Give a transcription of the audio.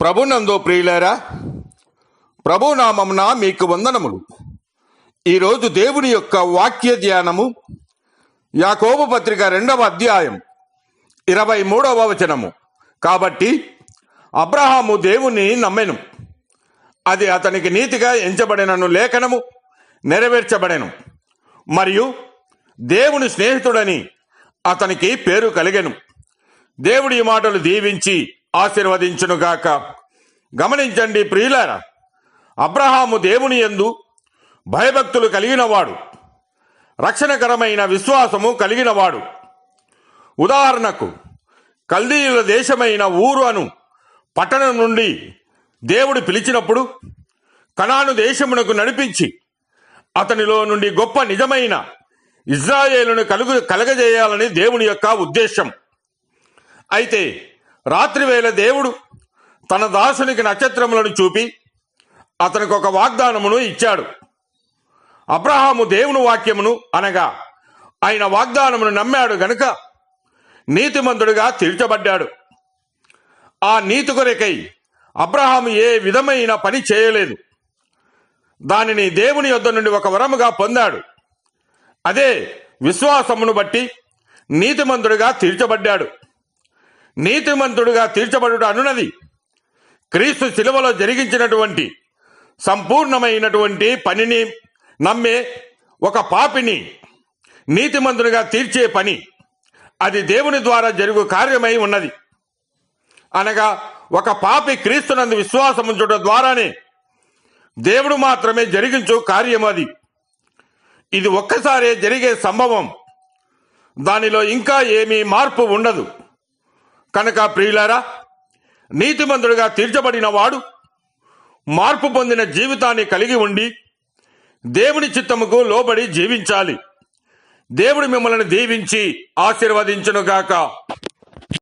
ప్రభునందు ప్రియులారా ప్రభునామమున మీకు వందనములు. ఈరోజు దేవుని యొక్క వాక్య ధ్యానము యాకోబు పత్రిక రెండవ అధ్యాయం ఇరవై మూడవ వచనము. కాబట్టి అబ్రహాము దేవుని నమ్మెను. అది అతనికి నీతిగా ఎంచబడినను లేఖనము నెరవేర్చబడెను. మరియు దేవుని స్నేహితుడని అతనికి పేరు కలిగెను. దేవుడి మాటలు దీవించి ఆశీర్వదించునుగాక. గమనించండి ప్రియులార అబ్రహాము దేవుని యందు భయభక్తులు కలిగినవాడు రక్షణకరమైన విశ్వాసము కలిగినవాడు. ఉదాహరణకు కల్దీయుల దేశమైన ఊరు అను పట్టణం నుండి దేవుడు పిలిచినప్పుడు కణాను దేశమునకు నడిపించి అతనిలో నుండి గొప్ప నిజమైన ఇజ్రాయేలును కలుగు కలగజేయాలని దేవుని యొక్క ఉద్దేశం. అయితే రాత్రివేళ దేవుడు తన దాసునికి నక్షత్రములను చూపి అతనికి ఒక వాగ్దానమును ఇచ్చాడు. అబ్రహాము దేవుని వాక్యమును అనగా ఆయన వాగ్దానమును నమ్మాడు గనుక నీతిమంతుడుగా తీర్చబడ్డాడు. ఆ నీతి కొరకై అబ్రహాము ఏ విధమైన పని చేయలేదు. దానిని దేవుని యొద్ద నుండి ఒక వరముగా పొందాడు. అదే విశ్వాసమును బట్టి నీతిమంతుడుగా తీర్చబడ్డాడు. నీతిమంతుడుగా తీర్చబడుట అనున్నది క్రీస్తు శిలువలో జరిగించినటువంటి సంపూర్ణమైనటువంటి పనిని నమ్మే ఒక పాపిని నీతిమంతునిగా తీర్చే పని అది దేవుని ద్వారా జరుగు కార్యమై ఉన్నది. అనగా ఒక పాపి క్రీస్తునందు విశ్వాసం ఉంచడం ద్వారానే దేవుడు మాత్రమే జరిగించు కార్యం అది. ఇది ఒక్కసారే జరిగే సంభవం. దానిలో ఇంకా ఏమీ మార్పు ఉండదు. కనుక ప్రియులారా నీతిమంతుడిగా తీర్చబడిన వాడు మార్పు పొందిన జీవితాన్ని కలిగి ఉండి దేవుని చిత్తముకు లోబడి జీవించాలి. దేవుడు మిమ్మల్ని దీవించి ఆశీర్వదించునుగాక.